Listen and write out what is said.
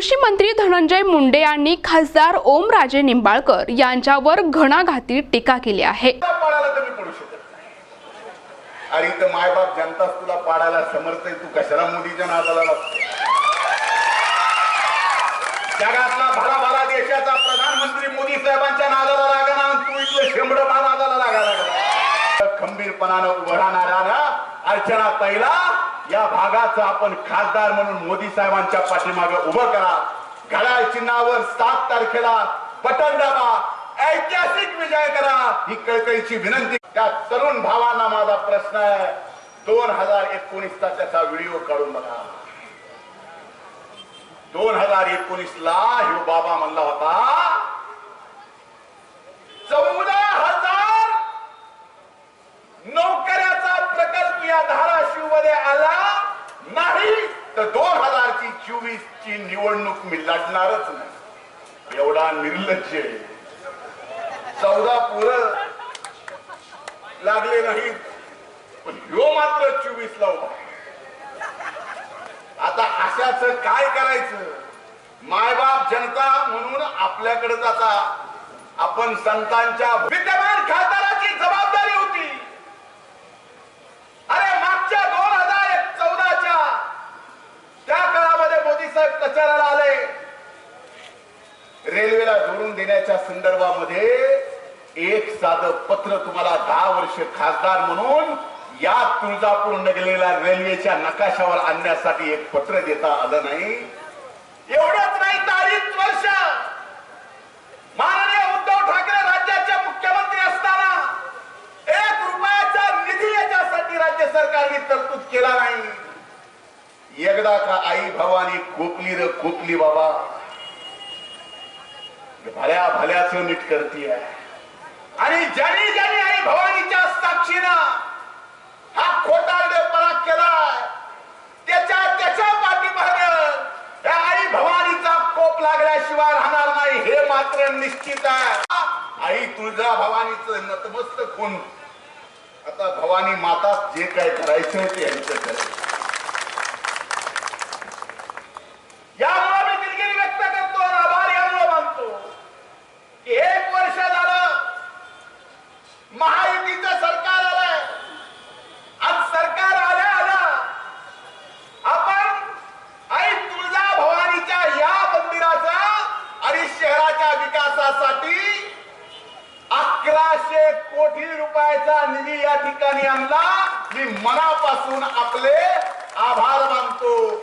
कृषी मंत्री धनंजय मुंडे यांनी खासदार ओमराजे निंबाळकर यांच्यावर घणाघाती टीका केली आहे. अरे इथं मायबाप जनताच तुला पाडायला समर्थ तू कशाला मोदीच्या नादाला लागतो? जगातला भला भला देशाचा प्रधानमंत्री मोदी साहेबांच्या नादाला लागला आणि तू इथलं शेंबड नादाला लागायला लागला खंबीरपणानं उभं राहणारा ना अर्चना पहिला या भागाचं आपण खासदार म्हणून मोदी साहेबांच्या पाठीमागे उभं करा. घड्याळ चिन्हावर सात तारखेला बटन दाबा ऐतिहासिक विजय करा. ही कळकळीची विनंती. त्या तरुण भावांना माझा प्रश्न आहे. दोन हजार एकोणीसचा त्याचा व्हिडिओ काढून बघा. दोन हजार एकोणीस ला ह्यो बाबा म्हणला होता चौदा हजार नोकऱ्याचा प्रकल्प या धाराशिवमध्ये आला नाही तर दोन हजार ची चोवीस ची निवडणूक मी लढणारच नाही. एवढा निर्लज्ज आहे. चौदा पुर लागले नाही पण ह्यो मात्र चोवीस ला उभा आता अशाच काय करायचं? मायबाप जनता म्हणून आपल्याकडे आता आपण संतांच्या विद्यमान खासदाराची जबाबदारी होती अरे मागच्या दोन हजार चौदाच्या त्या काळामध्ये मोदी साहेब प्रचाराला आले रेल्वेला जोडून देण्याच्या संदर्भामध्ये एक साधं पत्र तुम्हाला दहा वर्ष खासदार म्हणून या तुळजापूर नगरीला रेल्वेच्या नकाशावर आणण्यासाठी एक पत्र देता आलं नाही. एवढंच नाही तर अडीच वर्ष माननीय उद्धव ठाकरे राज्याचे मुख्यमंत्री असताना एक रुपयाचा निधी याच्यासाठी राज्य सरकारने तरतूद केला नाही. एकदा का आई भवानी खोकली र खोकली बाबा. भल्या भल्याच नीट करते आणि ज्याने ज्याने आई भवानीच्या साक्षीनं हा खोटारडेपणा केला त्याच्या त्याच्या पाठीमागं त्या आई भवानीचा कोप लागल्याशिवाय राहणार नाही हे मात्र निश्चित आहे. आई तुळजा भवानीचं नतमस्तक होऊन आता भवानी माता जे काय करायचं ते यांचं करायचं कोटी रुपयाचा निधी या ठिकाणी आणला. मी मनापासून आपले आभार मानतो.